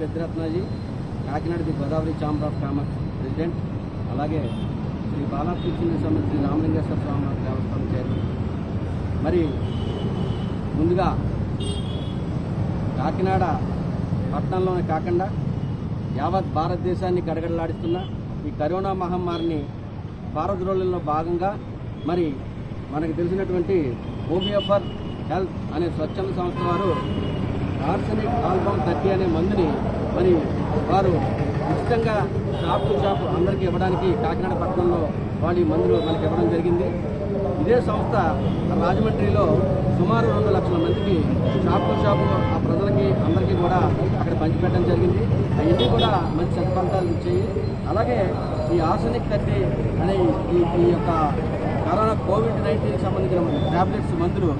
సిద్ధిరత్నాజీ Kakinada the Godavari chamber of commerce president. అలాగే శ్రీ బాలకృష్ణ స్వామి శ్రీ రామలింగేశ్వర స్వామి దేవస్థానం chairman. మరి ముందుగా కాకినాడ పట్టణంలోనే కాకుండా యావత్ భారతదేశాన్ని గడగడలాడిస్తున్న ఈ కరోనా మహమ్మారిని పారద్రోళంలో భాగంగా మరి మనకు తెలిసినటువంటి హోమియోఫర్ హెల్త్ అనే స్వచ్ఛంద సంస్థ వారు ఆర్సనిక్ ఆల్బమ్ థర్టీ అనే మందుని మరి వారు ఉచితంగా షాప్ టు షాప్ అందరికీ ఇవ్వడానికి కాకినాడ పట్టణంలో వాళ్ళు ఈ మందులు మనకి ఇవ్వడం జరిగింది. ఇదే సంస్థ రాజమండ్రిలో సుమారు రెండు లక్షల మందికి షాప్ టు షాప్ ఆ ప్రజలకి అందరికీ కూడా అక్కడ పంచిపెట్టడం జరిగింది. అవన్నీ కూడా మంచి సత్ఫలితాలు ఇచ్చాయి. అలాగే ఈ ఆర్సనిక్ థర్టీ అనే ఈ ఈ యొక్క కరోనా కోవిడ్ నైన్టీన్కి సంబంధించిన ట్యాబ్లెట్స్ మందులు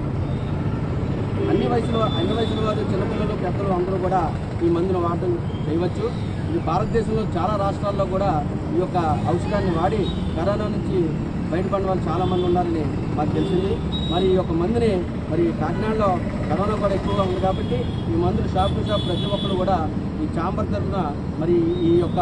అన్ని వయసులో అన్ని వయసుల వారు చిన్నపిల్లలు పెద్దలు అందరూ కూడా ఈ మందును వాడటం చేయవచ్చు. ఇది భారతదేశంలో చాలా రాష్ట్రాల్లో కూడా ఈ యొక్క ఔషధాన్ని వాడి కరోనా నుంచి బయటపడిన వాళ్ళు చాలామంది ఉన్నారని మాకు తెలిసింది. మరి ఈ యొక్క మందుని మరి కాకినాడలో కరోనా కూడా ఎక్కువగా ఉంది కాబట్టి ఈ మందులు షాప్ టు షాప్ ప్రతి ఒక్కరు కూడా ఈ ఛాంబర్ తరఫున మరి ఈ యొక్క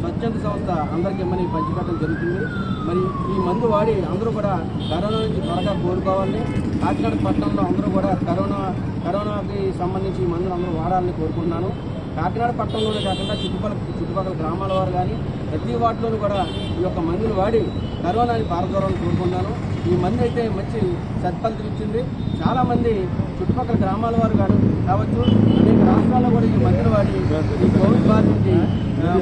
స్వచ్ఛంద సంస్థ అందరికీ ఇమ్మని పంచిపెట్టడం జరుగుతుంది. మరి ఈ మందు వాడి అందరూ కూడా కరోనా నుంచి త్వరగా కోరుకోవాలని కాకినాడ పట్టణంలో అందరూ కూడా కరోనా కరోనాకి సంబంధించి ఈ మందులు అందరూ వాడాలని కోరుకుంటున్నాను. కాకినాడ పట్టణంలోనే కాకుండా చుట్టుపక్కల చుట్టుపక్కల గ్రామాల వారు కానీ ప్రతి వాటిలోనూ కూడా ఈ యొక్క మందులు వాడి కరోనాని పారదోరాలని కోరుకుంటున్నాను. ఈ మందు అయితే మంచి సత్ఫలితం ఇచ్చింది. చాలామంది చుట్టుపక్కల గ్రామాల వారు కాదు కావచ్చు అనేక రాష్ట్రాల్లో కూడా ఈ మందులు వాడి ఈ కోవిడ్ బాధ నుంచి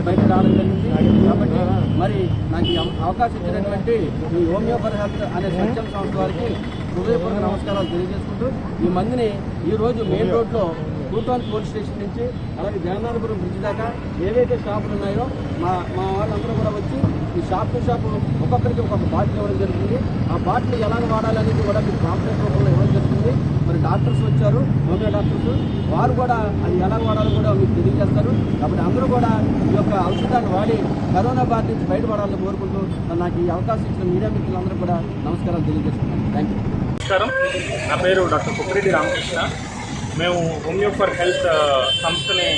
బయట రావడం జరిగింది. కాబట్టి మరి నాకు ఈ అవకాశం ఇచ్చినటువంటి ఈ హోమియోపతి హెల్త్ అనే సంక్షేమ సంస్థ వారికి హృదయపూర్వక నమస్కారాలు తెలియజేసుకుంటూ ఈ మందిని ఈ రోజు మెయిన్ రోడ్లో కూటోన్ పోలీస్ స్టేషన్ నుంచి అలాగే జగన్నాథపురం బ్రిడ్జ్ దాకా ఏవైతే షాపులు ఉన్నాయో మా మా వాళ్ళందరూ కూడా వచ్చి ఈ షాప్ టు షాప్ ఒక్కొక్కరికి ఒక్కొక్క బాటిల్ ఇవ్వడం జరుగుతుంది. ఆ బాటిల్ ఎలా వాడాలనేది కూడా మీకు కాంప్లెక్స్ రూపంలో ఇవ్వడం జరుగుతుంది. మరి డాక్టర్స్ వచ్చారు హోమియో డాక్టర్స్. వారు కూడా అది ఎలా వాడాలో కూడా మీకు తెలియజేస్తారు. కాబట్టి అందరూ కూడా ఈ యొక్క ఔషధాన్ని వాడి కరోనా బాధ నుంచి బయటపడాలని కోరుకుంటూ నాకు ఈ అవకాశం ఇచ్చిన మీడియా మిత్రులందరూ కూడా నమస్కారాలు తెలియజేస్తున్నాను. థ్యాంక్ యూ నమస్కారం. నా పేరు డాక్టర్ కుక్కరెడ్డి రామకృష్ణ. మేము హోమియో ఫర్ హెల్త్ సంస్థని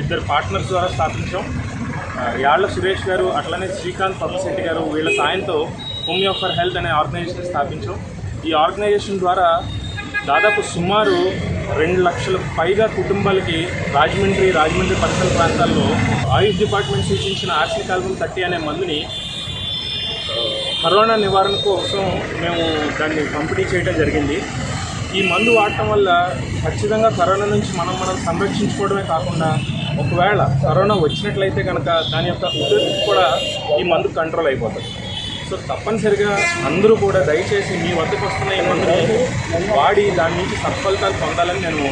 ఇద్దరు పార్ట్నర్స్ ద్వారా స్థాపించాం. యాళ్ళ సురేష్ గారు అట్లనే శ్రీకాంత్ పబ్బశెట్టి గారు వీళ్ళ సాయంతో హోమియో ఫర్ హెల్త్ అనే ఆర్గనైజేషన్ స్థాపించాం. ఈ ఆర్గనైజేషన్ ద్వారా దాదాపు సుమారు రెండు లక్షల పైగా కుటుంబాలకి రాజమండ్రి రాజమండ్రి పరిసర ప్రాంతాల్లో ఆయుష్ డిపార్ట్మెంట్ సూచించిన ఆర్సిక్ ఆల్బమ్ థర్టీ అనే మందుని కరోనా నివారణ కోసం మేము దాన్ని పంపిణీ చేయడం జరిగింది. ఈ మందు వాడటం వల్ల ఖచ్చితంగా కరోనా నుంచి మనం మనం సంరక్షించుకోవడమే కాకుండా ఒకవేళ కరోనా వచ్చినట్లయితే కనుక దాని యొక్క ఉధృతి కూడా ఈ మందు కంట్రోల్ అయిపోతుంది. సో తప్పనిసరిగా అందరూ కూడా దయచేసి మీ వద్దకు వస్తున్న ఈ మందుని వాడి దాని నుంచి సత్ఫలితాలు పొందాలని నేను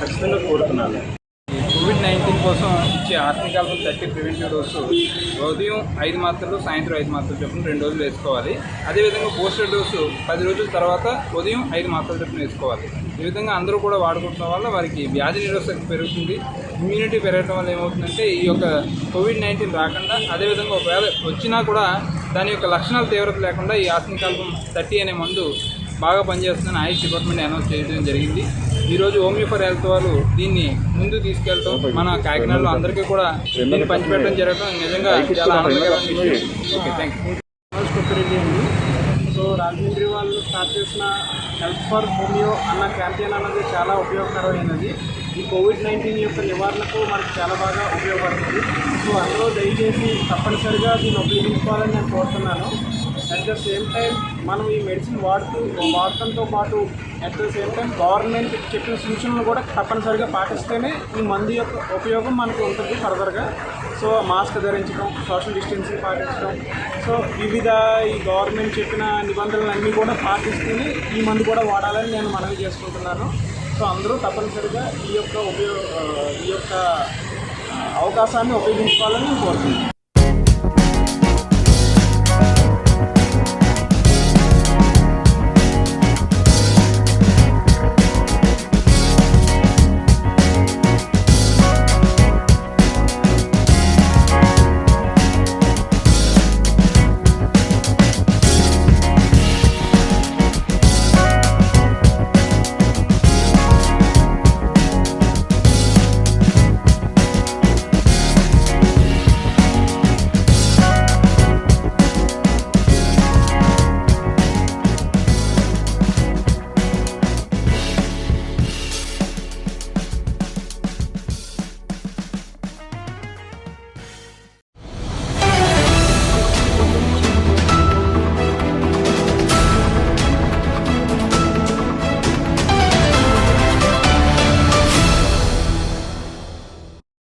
ఖచ్చితంగా కోరుతున్నాను. కోవిడ్ నైన్టీన్ కోసం ఇచ్చే ఆత్మికాల్పం థర్టీ ప్రివెంటివ్ డోసు ఉదయం ఐదు మాత్రలు సాయంత్రం ఐదు మాత్రలు చొప్పున రెండు రోజులు వేసుకోవాలి. అదేవిధంగా బూస్టర్ డోసు పది రోజుల తర్వాత ఉదయం ఐదు మాత్రల చొప్పున వేసుకోవాలి. ఈ విధంగా అందరూ కూడా వాడుకుంటున్న వల్ల వారికి వ్యాధి నిరోధక పెరుగుతుంది. ఇమ్యూనిటీ పెరగడం వల్ల ఏమవుతుందంటే ఈ యొక్క కోవిడ్ నైన్టీన్ రాకుండా అదేవిధంగా ఒకవేళ వచ్చినా కూడా దాని యొక్క లక్షణాలు తీవ్రత లేకుండా ఈ ఆత్మకాలం థర్టీ అనే మందు బాగా పనిచేస్తుందని ఆయుష్ డిపార్ట్మెంట్ అనౌన్స్ చేయడం జరిగింది. ఈరోజు హోమియో ఫర్ హెల్త్ వాళ్ళు దీన్ని ముందు తీసుకెళ్తాం. మన కాకినాడలో అందరికీ కూడా దీన్ని పంచిపెట్టడం జరగడం నిజంగా చాలా ఆనందకరమైన విషయం okay thank you so Rajahmundry వాళ్ళు స్టార్ట్ చేసిన హెల్ప్ ఫర్ హోమియో అన్న క్యాంపెయిన్ అన్నది చాలా ఉపయోగకరమైనది. ఈ కోవిడ్ నైన్టీన్ యొక్క నివారణకు మనకు చాలా బాగా ఉపయోగపడుతుంది. సో అందరూ దయచేసి తప్పనిసరిగా దీన్ని ఉపయోగించుకోవాలని నేను కోరుతున్నాను. అట్ ద సేమ్ టైం మనం ఈ మెడిసిన్ వాడుతూ వాడటంతో పాటు at the same time government చెప్పిన సూచనలు కూడా తప్పనిసరిగా పాటిస్తేనే ఈ మందు యొక్క ఉపయోగం మనకు ఉంటుంది ఫర్దర్గా. సో మాస్క్ ధరించడం సోషల్ డిస్టెన్సింగ్ పాటించడం. సో వివిధ ఈ గవర్నమెంట్ చెప్పిన నిబంధనలన్నీ కూడా పాటిస్తేనే ఈ మందు కూడా వాడాలని నేను మనవి చేసుకుంటున్నాను. సో అందరూ తప్పనిసరిగా ఈ యొక్క ఉపయోగ ఈ యొక్క అవకాశాన్ని ఉపయోగించుకోవాలని నేను కోరుతున్నాను